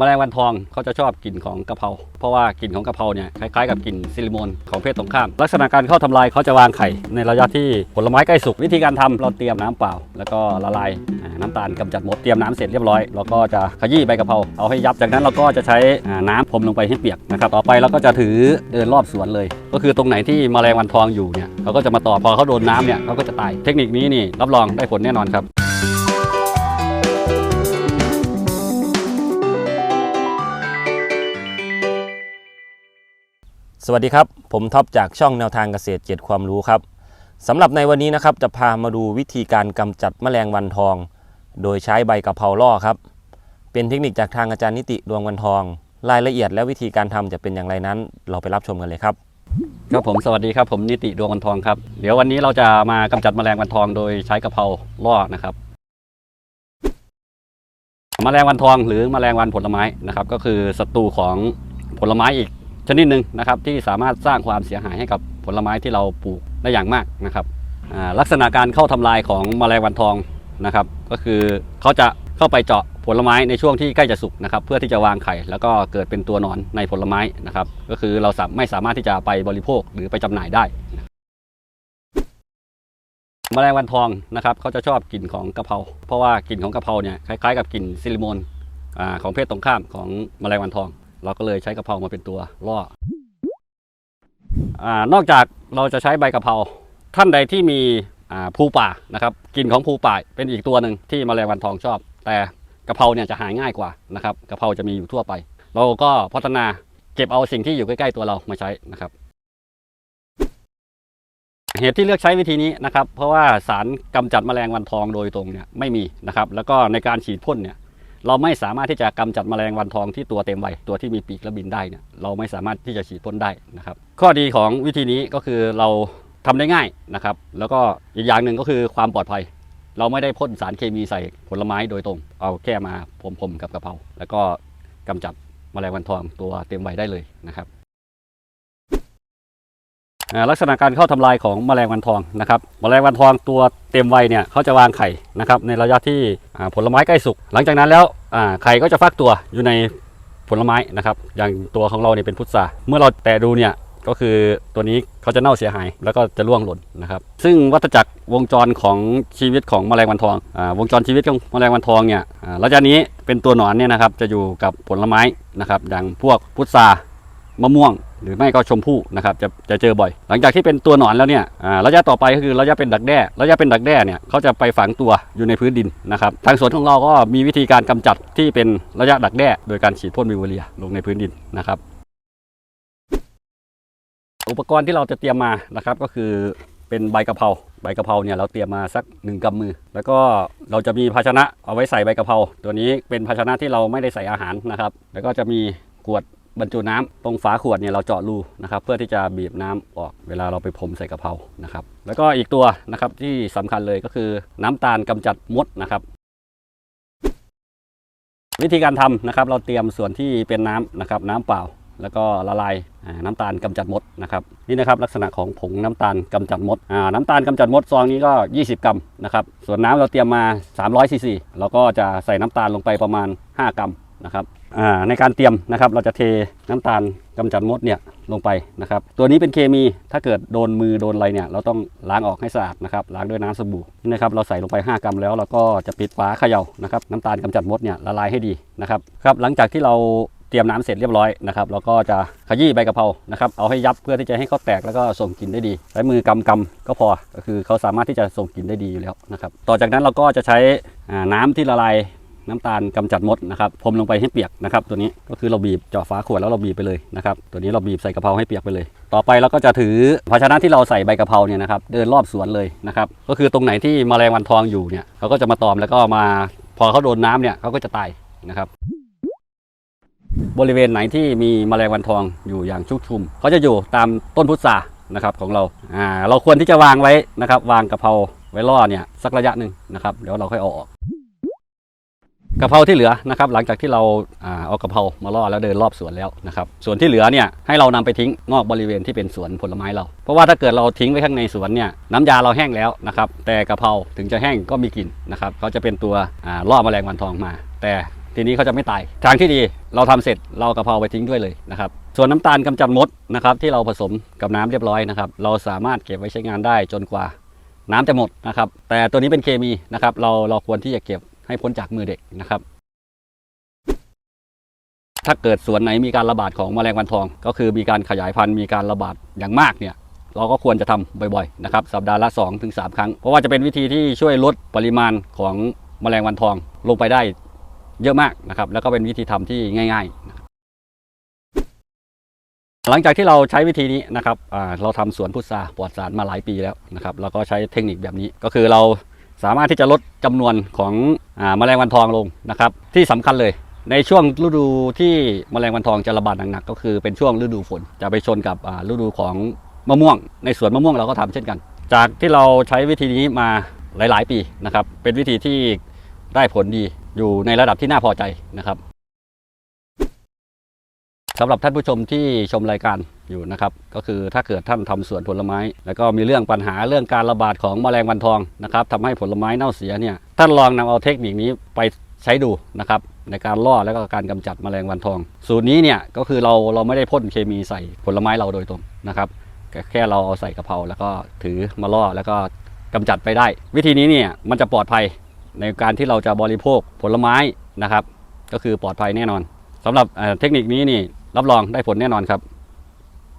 แมลงวันทองเขาจะชอบกลิ่นของกะเพราเพราะว่ากลิ่นของกะเพราเนี่ยคล้ายๆกับกลิ่นซิลิโมนของเพศตรงข้าม ลักษณะการเข้าทำลายเขาจะวางไข่ ในระยะที่ผลไม้ใกล้สุกวิธีการทำเราเตรียมน้ำเปล่า แล้วก็ละลายน้ำตาลกำจัดหมดเตรียมน้ำเสร็จเรียบร้อยเราก็จะขยี้ใบกะเพราเอาให้ยับจากนั้นเราก็จะใช้น้ำพรมลงไปให้เปียกนะครับต่อไปเราก็จะถือเดินรอบสวนเลย ก็คือตรงไหนที่แมลงวันทองอยู่เนี่ยเขาก็จะมาต่อพอเขาโดนน้ำเนี่ยเขาก็จะตายเทคนิคนี้นี่รับรองได้ผลแน่นอนครับ สวัสดีครับ ผมท็อปจากช่องแนวทางเกษตรเจ็ดความรู้ครับสำหรับในวันนี้นะครับจะพามาดูวิธีการกำจัดแมลงวันทอง โดยใช้ใบกะเพราล่อครับ เป็นเทคนิคจากทางอาจารย์นิติดวงวันทอง รายละเอียดและวิธีการทำจะเป็นอย่างไรนั้น เราไปรับชมกันเลยครับ ครับผมสวัสดีครับผมนิติดวงวันทองครับ เดี๋ยววันนี้เราจะมากำจัดแมลงวันทองโดยใช้กะเพราล่อนะครับแมลงวันทองหรือแมลงวันผลไม้นะครับ ก็คือศัตรูของผลไม้อีก ชนิดหนึ่งนะครับที่สามารถสร้างความเสียหายให้กับผลไม้ที่เราปลูกได้อย่างมากนะครับลักษณะการเข้าทำลายของแมลงวันทองนะครับก็คือเขาจะเข้าไปเจาะผลไม้ในช่วงที่ใกล้จะสุกนะครับเพื่อที่จะวางไข่แล้วก็เกิดเป็นตัวหนอนในผลไม้นะครับก็คือเราไม่สามารถที่จะไปบริโภคหรือไปจำหน่ายได้แมลงวันทองนะครับเขาจะชอบกลิ่นของกะเพราเพราะว่ากลิ่นของกะเพราเนี่ยคล้ายๆ กับกลิ่นซิลิโมนอของเพศตรงข้ามของแมลงวันทอง เราก็เลยใช้กะเพรามาเป็นตัวล่ออนอกจากเราจะใช้ใบกะเพราท่านใดที่มีภูป่านะครับกลิ่นของภูป่าเป็นอีกตัวหนึ่งที่แมลงวันทองชอบ แต่กะเพราเนี่ยจะหาง่ายกว่านะครับกะเพราจะมีอยู่ทั่วไป เราก็พัฒนาเก็บเอาสิ่งที่อยู่ใกล้ๆตัวเรามาใช้นะครับ เหตุที่เลือกใช้วิธีนี้นะครับ เพราะว่าสารกำจัดแมลงวันทองโดยตรงเนี่ยไม่มีนะครับ แล้วก็ในการฉีดพ่นเนี่ย เราไม่สามารถที่จะกำจัดแมลงวันทองที่ตัวเต็มวัยตัวที่มีปีกและบินได้เนี่ยเราไม่สามารถที่จะฉีดพ่นได้นะครับ ข้อดีของวิธีนี้ก็คือเราทำได้ง่ายนะครับ แล้วก็อีกอย่างหนึ่งก็คือความปลอดภัย เราไม่ได้พ่นสารเคมีใส่ผลไม้โดยตรง เอาแค่มาพรมๆกับกระเพราแล้วก็กำจัดแมลงวันทองตัวเต็มวัยได้เลยนะครับ ลักษณะการเข้าทำลายของแมลงวันทองนะครับแมลงวันทองตัวเต็มวัยเนี่ยเขาจะวางไข่นะครับในระยะที่ผลไม้ใกล้สุก หลังจากนั้นแล้วไข่ก็จะฟักตัวอยู่ในผลไม้นะครับอย่างตัวของเราเนี่ยเป็นพุทราเมื่อเราแตะดูเนี่ยก็คือตัวนี้เขาจะเน่าเสียหาย แล้วก็จะร่วงหล่นนะครับ ซึ่งวัฏจักรวงจรของชีวิตของแมลงวันทองอวงจรชีวิตของแมลงวันทองเนี่ยอ่าระยะนี้เป็นตัวหนอนเนี่ยนะครับจะอยู่กับผลไม้นะครับอย่างพวกพุทรามะม่วง หรือไม่ก็ชมพู่นะครับจะจะเจอบ่อย หลังจากที่เป็นตัวหนอนแล้วเนี่ยระยะต่อไปก็คือระยะเป็นดักแด้ระยะเป็นดักแด้เนี่ยเขาจะไปฝังตัวอยู่ในพื้นดินนะครับทางสวนของเราก็มีวิธีการกำจัดที่เป็นระยะดักแด้โดยการฉีดพ่นวิวเรียลงในพื้นดินนะครับ อุปกรณ์ที่เราจะเตรียมมานะครับก็คือเป็นใบกะเพราใบกะเพราเนี่ยเราเตรียมมาสักหนึ่งกำมือ แล้วก็เราจะมีภาชนะเอาไว้ใส่ใบกะเพราตัวนี้เป็นภาชนะที่เราไม่ได้ใส่อาหารนะครับ แล้วก็จะมีขวด บรรจุน้ำตรงฝาขวดเนี่ยเราเจาะรูนะครับ เพื่อที่จะบีบน้ำออกเวลาเราไปพรมใส่กะเพรานะครับ แล้วก็อีกตัวนะครับที่สำคัญเลยก็คือน้ำตาลกำจัดมดนะครับ วิธีการทำนะครับ เราเตรียมส่วนที่เป็นน้ำนะครับ น้ำเปล่าแล้วก็ละลายน้ำตาลกำจัดมดนะครับนี่นะครับลักษณะของผงน้ำตาลกำจัดมดน้ำตาลกำจัดมดซองนี้ก็ 20 กรัมนะครับส่วนน้ำเราเตรียมมา300ซีซีเราก็จะใส่น้ำตาลลงไปประมาณ 5 กรัมนะครับ ในการเตรียมนะครับ เราจะเทน้ำตาลกำจัดมดเนี่ยลงไปนะครับ ตัวนี้เป็นเคมีถ้าเกิดโดนมือโดนอะไรเนี่ยเราต้องล้างออกให้สะอาดนะครับล้างด้วยน้ำสบู่นี่นะครับเราใส่ลงไป 5 กรัมแล้วเราก็จะปิดฝาเขย่านะครับน้ำตาลกำจัดมดเนี่ยละลายให้ดีนะครับครับหลังจากที่เราเตรียมน้ำเสร็จเรียบร้อยนะครับเราก็จะขยี้ใบกะเพรานะครับเอาให้ยับเพื่อที่จะให้เขาแตกแล้วก็ส่งกลิ่นได้ดีใช้มือกำกำก็พอก็คือเขาสามารถที่จะส่งกลิ่นได้ดีอยู่แล้วนะครับต่อจากนั้นเราก็จะใช้น้ำที่ละลาย น้ำตาลกำจัดมดนะครับพรมลงไปให้เปียกนะครับตัวนี้ก็คือเราบีบเจาะฝาขวดแล้วเราบีบไปเลยนะครับตัวนี้เราบีบใส่กะเพราให้เปียกไปเลย ต่อไปเราก็จะถือภาชนะที่เราใส่ใบกะเพราเนี่ยนะครับเดินรอบสวนเลยนะครับก็คือตรงไหนที่แมลงวันทองอยู่เนี่ยเขาก็จะมาตอมแล้วก็มาพอเขาโดนน้ำเนี่ยเขาก็จะตายนะครับบริเวณไหนที่มีแมลงวันทองอยู่อย่างชุกชุมเขาจะอยู่ตามต้นพุทรานะครับของเราอ่าเราควรที่จะวางไว้นะครับวางกะเพราไว้ล่อเนี่ยสักระยะหนึ่งนะครับเดี๋ยวเราค่อยเอาออก กะเพราที่เหลือนะครับหลังจากที่เราเอากะเพรามาล่อแล้วเดินรอบสวนแล้วนะครับส่วนที่เหลือเนี่ยให้เรานำไปทิ้งนอกบริเวณที่เป็นสวนผลไม้เรา เพราะว่าถ้าเกิดเราทิ้งไว้ข้างในสวนเนี่ยน้ำยาเราแห้งแล้วนะครับแต่กะเพราถึงจะแห้งก็มีกลิ่นนะครับเขาจะเป็นตัวล่อแมลงวันทองมา แต่ทีนี้เขาจะไม่ตาย ทางที่ดีเราทำเสร็จเรากะเพราไปทิ้งด้วยเลยนะครับส่วนน้ำตาลกำจัดมดนะครับที่เราผสมกับน้ำเรียบร้อยนะครับเราสามารถเก็บไว้ใช้งานได้จนกว่าน้ำจะหมดนะครับแต่ตัวนี้เป็นเคมีนะครับเราเราควรที่จะเก็บ ให้พ้นจากมือเด็กนะครับ ถ้าเกิดสวนไหนมีการระบาดของแมลงวันทอง ก็คือมีการขยายพันธุ์มีการระบาดอย่างมากเนี่ยเราก็ควรจะทำบ่อยๆนะครับสัปดาห์ละ 2-3ถึงครั้ง เพราะว่าจะเป็นวิธีที่ช่วยลดปริมาณของแมลงวันทองลงไปได้เยอะมากนะครับ แล้วก็เป็นวิธีทำที่ง่ายๆหลังจากที่เราใช้วิธีนี้นะครับเราทำสวนพุทราปลอดสารมาหลายปีแล้วนะครับเราก็ใช้เทคนิคแบบนี้ ก็คือเรา สามารถที่จะลดจำนวนของอาแมลงวันทองลงนะครับ ที่สำคัญเลย ในช่วงฤดูที่แมลงวันทองจะระบาดหนักๆก็คือเป็นช่วงฤดูฝนจะไปชนกับฤดูของมะม่วง ในสวนมะม่วงเราก็ทำเช่นกัน จากที่เราใช้วิธีนี้มาหลาย ๆ ปีนะครับ เป็นวิธีที่ได้ผลดีอยู่ในระดับที่น่าพอใจนะครับ สำหรับท่านผู้ชมที่ชมรายการอยู่นะครับ ก็คือถ้าเกิดท่านทำสวนผลไม้ แล้วก็มีเรื่องปัญหาเรื่องการระบาดของแมลงวันทองนะครับทำให้ผลไม้เน่าเสียเนี่ยท่านลองนำเอาเทคนิคนี้ไปใช้ดูนะครับในการล่อแล้วก็การกำจัดแมลงวันทอง สูตรนี้เนี่ยก็คือเราเราไม่ได้พ่นเคมีใส่ผลไม้เราโดยตรงนะครับแค่เราเอาใส่กระเพราแล้วก็ถือมาล่อแล้วก็กำจัดไปได้ วิธีนี้เนี่ยมันจะปลอดภัยในการที่เราจะบริโภคผลไม้นะครับ ก็คือปลอดภัยแน่นอนสำหรับเทคนิคนี้นี่ รับรองได้ผลแน่นอนครับ